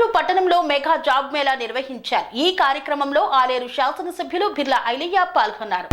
ఆలేరు పట్టణంలో mega job Mela నిర్వహించారు ఈ కార్యక్రమంలో ఆలేరు శాసనసభ్యులు బిర్లా ఐలయ్య పాల్గొన్నారు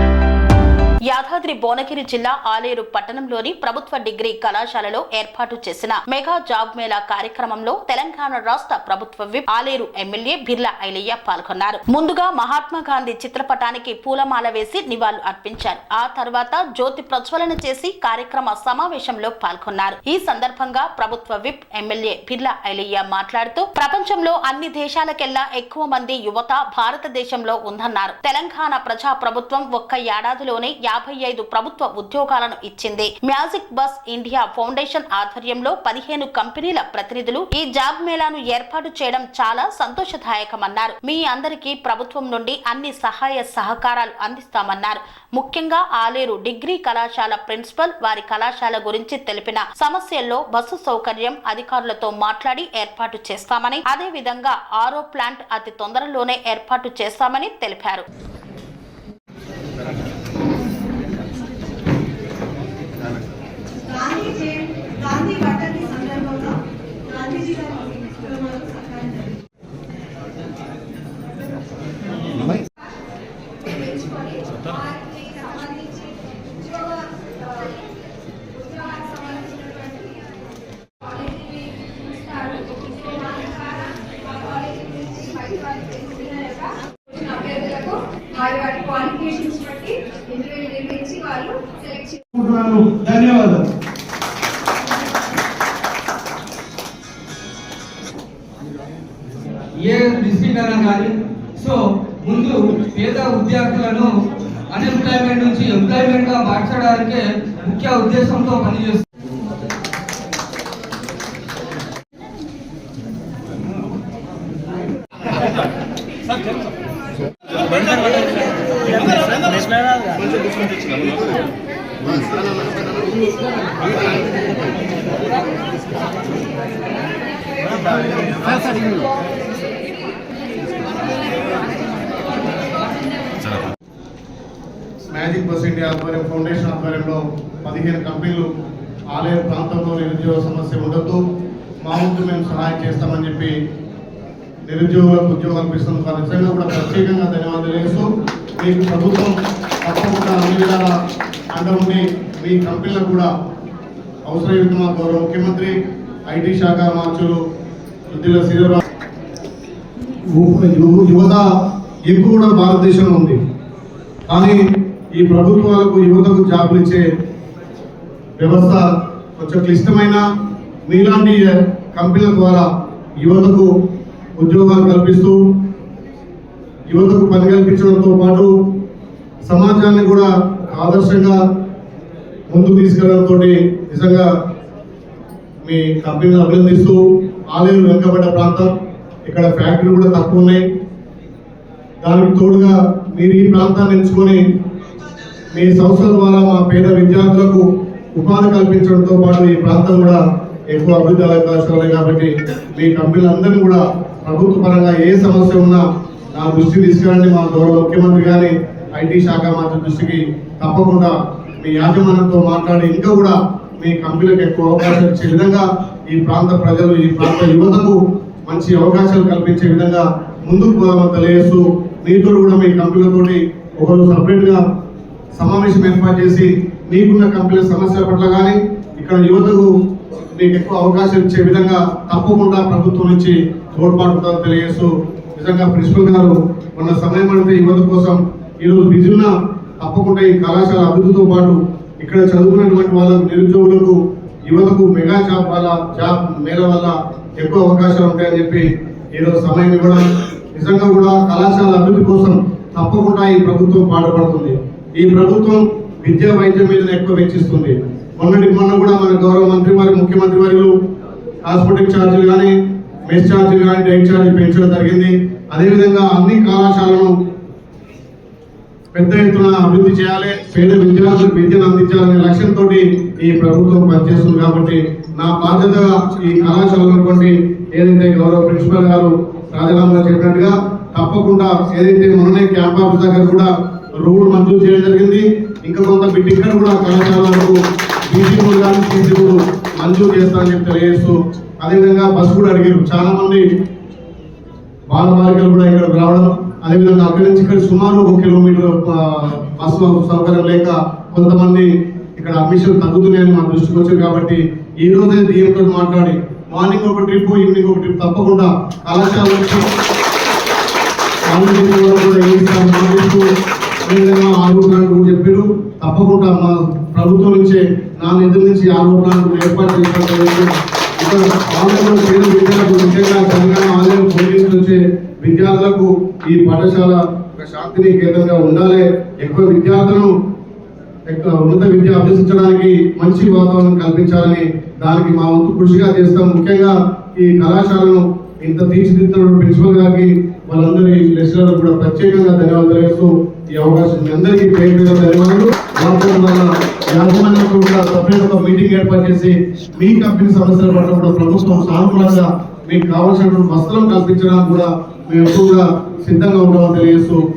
యాదాద్రి భువనగిరి జిల్లా ఆలేరు పట్టణంలోని ప్రభుత్వ డిగ్రీ కళాశాలలో ఏర్పాటు చేసిన మెగా జాబ్ మేళా కార్యక్రమంలో తెలంగాణ రాష్ట్ర ప్రభుత్వ విప్ ఆలేరు ఎమ్మెల్యే బిర్లా ఐలయ్య పాల్గొన్నారు ముందుగా మహాత్మా గాంధీ చిత్రపటానికి పూలమాల వేసి నివాళులు అర్పించారు ఆ తర్వాత జ్యోతి ప్రజ్వలన చేసి కార్యక్రమ సమావేశంలో పాల్గొన్నారు ఈ సందర్భంగా ప్రభుత్వ విప్ ఎమ్మెల్యే బిర్లా ఐలయ్య మాట్లాడుతూ ప్రపంచంలో అన్ని దేశాలకెల్లా ఎక్కువ మంది యువత భారతదేశంలో ఉందన్నారు తెలంగాణ ప్రజా ప్రభుత్వం ఒక్క ఏడాదిలోనే యాభై ఐదు ప్రభుత్వ ఉద్యోగాలను ఇచ్చింది మ్యాజిక్ బస్ ఇండియా ఫౌండేషన్ ఆధ్వర్యంలో పదిహేను కంపెనీల ప్రతినిధులు ఈ జాబ్ మేళాను ఏర్పాటు చేయడం చాలా సంతోషదాయకమన్నారు మీ అందరికీ ప్రభుత్వం నుండి అన్ని సహాయ సహకారాలు అందిస్తామన్నారు ముఖ్యంగా ఆలేరు డిగ్రీ కళాశాల ప్రిన్సిపల్ వారి కళాశాల గురించి తెలిపిన సమస్యల్లో బస్సు సౌకర్యం అధికారులతో మాట్లాడి ఏర్పాటు చేస్తామని అదేవిధంగా ఆరో ప్లాంట్ అతి తొందరలోనే ఏర్పాటు చేస్తామని తెలిపారు ఏ డిస్ట్రిక్ట్ అయినా కానీ సో ముందు పేద విద్యార్థులను అన్ఎంప్లాయ్మెంట్ నుంచి ఎంప్లాయ్మెంట్ గా మార్చడానికి ముఖ్య ఉద్దేశంతో పనిచేస్తుంది మ్యాజిక్ బస్ ఇండియా ఆధ్వర్యం ఫౌండేషన్ ఆధ్వర్యంలో పదిహేను కంపెనీలు ఆలయ ప్రాంతంలో నిరుద్యోగ సమస్య ఉండొద్దు మా ముందు మేము సహాయం చేస్తామని చెప్పి నిరుద్యోగులకు ఉద్యోగం కల్పిస్తుంది వారి నిజంగా కూడా ప్రత్యేకంగా ధన్యవాదాలు చేస్తూ మీకు ప్రభుత్వం తప్పకుండా అన్ని విధాల అండముని మీ కంపెనీలకు కూడా అవసరయుతమైన గౌరవ ముఖ్యమంత్రి ఐటీ శాఖ మార్చులు సుద్దిల శ్రీధరరావు యువత ఎక్కువ కూడా భారతదేశంలో ఉంది కానీ ఈ ప్రభుత్వాలకు యువతకు జాబులు ఇచ్చే వ్యవస్థ కొంచెం క్లిష్టమైన మీలాంటి కంపెనీల ద్వారా యువతకు ఉద్యోగాలు కల్పిస్తూ యువతకు పని కల్పించడంతో పాటు సమాజాన్ని కూడా ఆదర్శంగా ముందుకు తీసుకెళ్లడంతో నిజంగా మీ కంపెనీని అభినందిస్తూ ఆలయం వెనుకబడ్డ ప్రాంతం ఇక్కడ ఫ్యాక్టరీలు కూడా తక్కువ ఉన్నాయి దానికి తోడుగా మీరు ఈ ప్రాంతాన్ని ఎంచుకొని మీ సంస్థ ద్వారా మా పేద విద్యార్థులకు ఉపాధి కల్పించడంతో పాటు ఈ ప్రాంతం కూడా ఎక్కువ అభివృద్ధి అవకాశాలు కాబట్టి మీ కంపెనీలందరినీ కూడా ప్రభుత్వ పరంగా ఏ సమస్య ఉన్నా నా దృష్టికి తీసుకురండి మా గౌరవ ముఖ్యమంత్రి కానీ ఐటీ శాఖ మంత్రి దృష్టికి తప్పకుండా మీ యాజమాన్యంతో మాట్లాడి ఇంకా కూడా మీ కంపెనీలకు ఎక్కువ అవకాశాలు ఇచ్చే విధంగా ఈ ప్రాంత ప్రజలు ఈ ప్రాంత యువతకు మంచి అవకాశాలు కల్పించే విధంగా ముందుకు పోదామని తెలియజేస్తూ మీతో కూడా మీ కంపెనీలతోటి ఒకరు సపరేట్గా సమావేశం ఏర్పాటు చేసి మీకున్న కంపెనీ సమస్యల పట్ల కానీ ఇక్కడ యువతకు మీకు ఎక్కువ అవకాశం ఇచ్చే విధంగా తప్పకుండా ప్రభుత్వం నుంచి తోడ్పాటు తెలియజేస్తూ నిజంగా ప్రిన్సిపల్ గారు మన సమయం అంటే యువత కోసం ఈరోజు బిజీన్న తప్పకుండా ఈ కళాశాల అభివృద్ధితో పాటు ఇక్కడ చదువుకున్నటువంటి వాళ్ళ నిరుద్యోగులకు యువతకు మెగా జాబ్ వల్ల జాబ్ మేల వల్ల ఎక్కువ అవకాశాలు ఉంటాయని చెప్పి ఈరోజు సమయం ఇవ్వడం నిజంగా కూడా కళాశాల అభివృద్ధి కోసం తప్పకుండా ఈ ప్రభుత్వం పాటుపడుతుంది ఈ ప్రభుత్వం విద్యా వైద్యం మీద ఎక్కువ వెచ్చిస్తుంది మొన్నటి మొన్న కూడా మన గౌరవ మంత్రి వారి ముఖ్యమంత్రి వారు హాస్పిటల్ ఛార్జీలు కానీ మెస్ ఛార్జీలు కానీ డైట్ ఛార్జీలు పెంచడం జరిగింది అదేవిధంగా అన్ని కళాశాలను పెద్ద ఎత్తున అభివృద్ధి చేయాలి పేద విద్యార్థులకు విద్యను అందించాలనే లక్ష్యంతో ఈ ప్రభుత్వం పనిచేస్తుంది కాబట్టి నా బాధ్యతగా ఈ కళాశాలటువంటి ఏదైతే గౌరవ ప్రిన్సిపల్ గారు రాజీనామా చెప్పినట్టుగా తప్పకుండా ఏదైతే మొన్ననే క్యాంప్ ఆఫీస్ దగ్గర కూడా రోడ్ మంజూరు చేయడం జరిగింది ఇంకా కొంత బిడ్ ఇక్కడ కూడా కళాశాలకు బీసీ రోడ్ కానీ సీసీ రోడ్ మంజూరు చేస్తారని చెప్పి తెలియజేస్తూ అదేవిధంగా బస్సు కూడా అడిగారు చాలా మంది బాల బాలికలు కూడా ఇక్కడ రావడం అదేవిధంగా అక్కడి నుంచి ఇక్కడ సుమారు ఒక కిలోమీటర్ బస్సు సౌకర్యం లేక కొంతమంది ఇక్కడ అడ్మిషన్ తగ్గుతున్నాయని మన దృష్టికి వచ్చారు కాబట్టి ఈ రోజే దీంతో మాట్లాడి మార్నింగ్ ఒక ట్రిప్ ఈవినింగ్ ఒక ట్రిప్ తప్పకుండా కళాశాల నుంచి అదేవిధంగా ఆరు ప్లాంట్ కూడా చెప్పారు తప్పకుండా మా ప్రభుత్వం నుంచే నా నిధుల నుంచి ఆరు ఏర్పాటు చేసినట్టు ఆలయంలో ఆన్లైన్ విద్యార్థులకు ముఖ్యంగా తెలంగాణ ఆన్లైన్ విద్యార్థులకు ఈ పాఠశాల ఒక శాంతిని కేంద్రంగా ఉండాలి ఎక్కువ విద్యార్థులను ఉన్నత విద్య అభ్యసించడానికి మంచి వాతావరణం కల్పించాలని దానికి మా వంతు కృషిగా చేస్తాం ముఖ్యంగా ఈ కళాశాలను ఇంత తీర్చిదిద్దుతున్న ప్రిన్సిపల్ గారికి వాళ్ళందరి లెక్చరర్ కూడా ప్రత్యేకంగా ధన్యవాదాలు తెలియజేస్తూ ఈ అవకాశం మీ అందరికీ పేరు మీద ధన్యవాదాలు యాజమాన్యంతో కూడా సపరేట్ గా మీటింగ్ ఏర్పాటు చేసి మీ కంపెనీ సమస్యలు పట్ల కూడా ప్రభుత్వం సానుకూలంగా మీకు కావాల్సినటువంటి వస్త్రం కల్పించడానికి కూడా మేము ఎక్కువగా సిద్ధంగా ఉన్నామని తెలియజేస్తూ